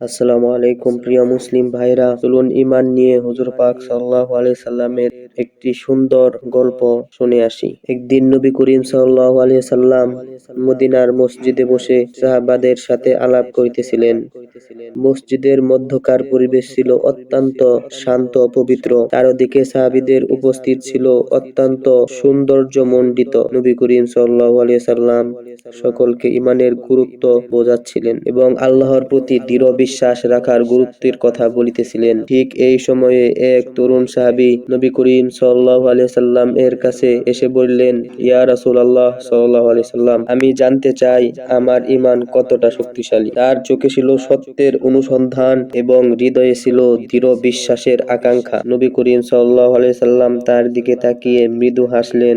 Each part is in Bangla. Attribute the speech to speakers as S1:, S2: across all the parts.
S1: আসসালামু আলাইকুম প্রিয় মুসলিম ভাইরা চলুন ইমান নিয়ে হুজুর পাক সাল্লাহ আলাইহি সাল্লামের একটি সুন্দর গল্প শুনে আসি। একদিন নবী করিম সাল্লাম মদিনার মসজিদে বসে সাহাবাদের সাথে আলাপ করিতেছিলেন। মসজিদের মধ্যকার পরিবেশ ছিল অত্যন্ত শান্ত পবিত্র। চারদিকে সাহাবিদের উপস্থিত ছিল অত্যন্ত সৌন্দর্য সৌন্দর্যমণ্ডিত নবী করিম সাল্লাম। সকলকে ইমানের গুরুত্ব বোঝাচ্ছিলেন এবং আল্লাহর প্রতি দৃঢ় বিশ্বাস রাখার গুরুত্বের কথা বলিতেছিলেন। ঠিক এই সময়ে এক তরুণ সাহাবী নবী করিম সাল্লাল্লাহু আলাইহি সাল্লাম এর কাছে এসে বললেন, ইয়া রাসূলুল্লাহ সাল্লাল্লাহু আলাইহি সাল্লাম, আমি জানতে চাই আমার ঈমান কতটা শক্তিশালী। তার চোখে ছিল সত্যের অনুসন্ধান এবং হৃদয়ে ছিল দৃঢ় বিশ্বাসের আকাঙ্ক্ষা। নবী করিম আলাইহি সাল্লাম তার দিকে তাকিয়ে মৃদু হাসলেন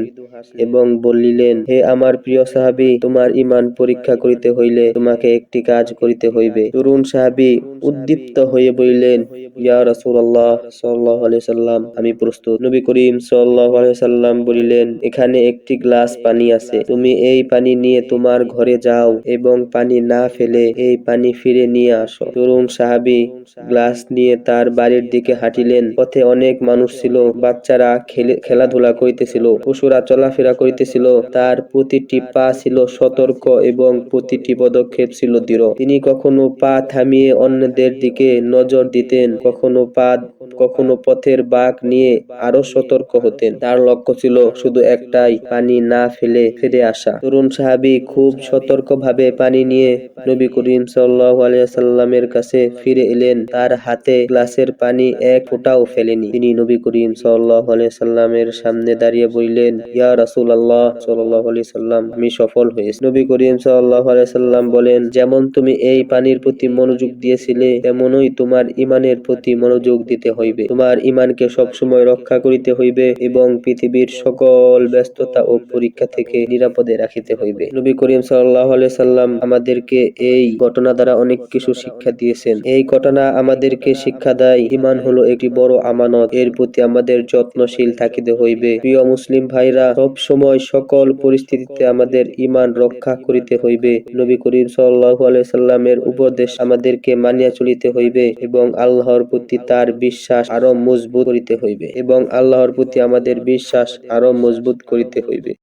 S1: এবং বলিলেন, হে আমার প্রিয় সাহাবী, তোমার ইমান পরীক্ষা করিতে হইলে তোমাকে একটি কাজ করিতে হইবে। তরুণ সাহাবী উদ্দীপ্ত হয়ে বলিলেন, ইয়া রাসূলুল্লাহ সাল্লাল্লাহু আলাইহি সাল্লাম, আমি প্রস্তুত। নবী করিম সাল্লাম বলিলেন, এখানে একটি গ্লাস পানি আছে। তুমি এই পানি নিয়ে তোমার ঘরে যাও এবং পানি না ফেলে এই পানি ফিরে নিয়ে আসো। তরুণ সাহাবী গ্লাস নিয়ে তার বাড়ির দিকে হাঁটিলেন। পথে অনেক মানুষ ছিল, বাচ্চারা খেলে খেলাধুলা করিতেছিল, পশুরা চলাফেরা করিতেছিল। তার প্রতিটি পা ছিল সতর্ক এবং প্রতিটি পদক্ষেপ ছিল দৃঢ়। তিনি কখনো পা থামিয়ে অন্যদের দিকে নজর দিতেন, কখনো পা কখনো পথের বাঁক নিয়ে আরও সতর্ক হতেন। তার লক্ষ্য ছিল শুধু একটাই, পানি না ফেলে ফিরে আসা। তরুণ সাহাবী খুব সতর্কভাবে পানি নিয়ে নবী করিম সাল্লামের কাছে ফিরে এলেন। তার হাতে গ্লাসের পানি এক ফোঁটাও ফেলেনি। তিনি নবী করিম সাল্লামের সামনে দাঁড়িয়ে বললেন, ইয়া সাল্লাল্লাহু আলাইহি সাল্লাম আমি সফল হয়েছি। নবী করিম সাল্লাম বলেন, যেমন তুমি এই পানির প্রতি মনোযোগ দিয়েছিলে, তেমনই তোমার ইমানের প্রতি মনোযোগ দিতে হইবে। তোমার ইমানকে সবসময় রক্ষা করিতে হইবে এবং পৃথিবীর সকল ব্যস্ততা ও পরীক্ষা থেকে নিরাপদে রাখিতে হইবে। নবী করিম সাল্লাম আমাদেরকে এই ঘটনা দ্বারা অনেক কিছু শিক্ষা দিয়েছেন। এই ঘটনা আমাদেরকে শিক্ষা দেয় ইমান হলো একটি বড় আমানত, এর প্রতি আমাদের যত্নশীল থাকিতে হইবে। প্রিয় মুসলিম ভাইরা সব সময় সকল পরিস্থিতিতে আমাদের ইমান রক্ষা করিতে হইবে। নবী করিম আলাইহি সাল্লামের উপদেশ আমাদেরকে মানিয়া চলিতে হইবে এবং আল্লাহর প্রতি তার বিশ্বাস আরও মজবুত করিতে হইবে এবং আল্লাহর প্রতি আমাদের বিশ্বাস আরও মজবুত করিতে হইবে।